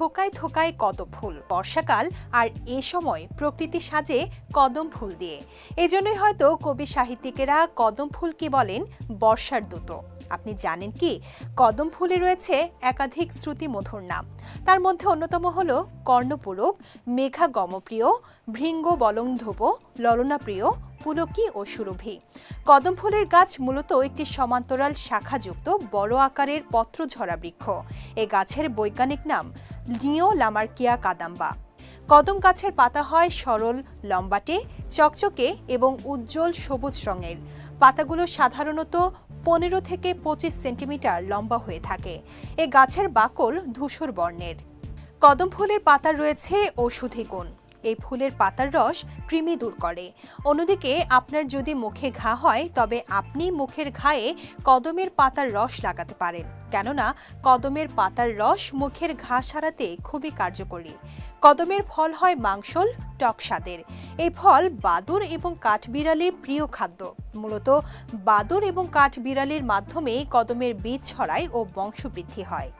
থোকায় থোকায় কদম ফুল বর্ষাকাল আর এ সময় প্রকৃতি সাজে কদম ফুল দিয়ে। এজন্যই হয়তো কবি সাহিত্যিকেরা কদম ফুলকে বলেন? বর্ষার দূত। আপনি জানেন কি? কদম ফুলে রয়েছে একাধিক শ্রুতি মধুর নাম। তার মধ্যে অন্যতম হল কর্ণপূরক মেঘা গমপ্রিয় ভৃঙ্গ বলংধুপ ললনাপ্রিয়, পুলকি ও সুরভি। কদম ফুলের গাছ মূলত একটি সমান্তরাল শাখাযুক্ত বড় আকারের পত্রঝরা বৃক্ষ। এ গাছের বৈজ্ঞানিক নাম লিও লামার্কিয়া কাদাম্বা। কদম গাছের পাতা হয় সরল, লম্বাটে, চকচকে এবং উজ্জ্বল সবুজ রঙের। পাতাগুলো সাধারণত পনেরো থেকে পঁচিশ সেন্টিমিটার লম্বা হয়ে থাকে। এ গাছের বাকল ধূসর বর্ণের। কদম ফুলের পাতা রয়েছে ওষুধি গুণ। এই ফুলের পাতার রস কৃমি দূর করে। অন্যদিকে আপনার যদি মুখে ঘা হয়, তবে আপনি মুখের ঘায়ে কদমের পাতার রস লাগাতে পারেন। কেননা, কদমের পাতার রস মুখের ঘা সারাতে খুবই কার্যকরী। কদমের ফল হয় মাংসল, টক স্বাদের। এই ফল বাদুর এবং কাঠবিড়ালির প্রিয় খাদ্য। মূলত বাদুর এবং কাঠবিড়ালির মাধ্যমে কদমের বীজ ছড়ায় ও বংশবৃদ্ধি হয়।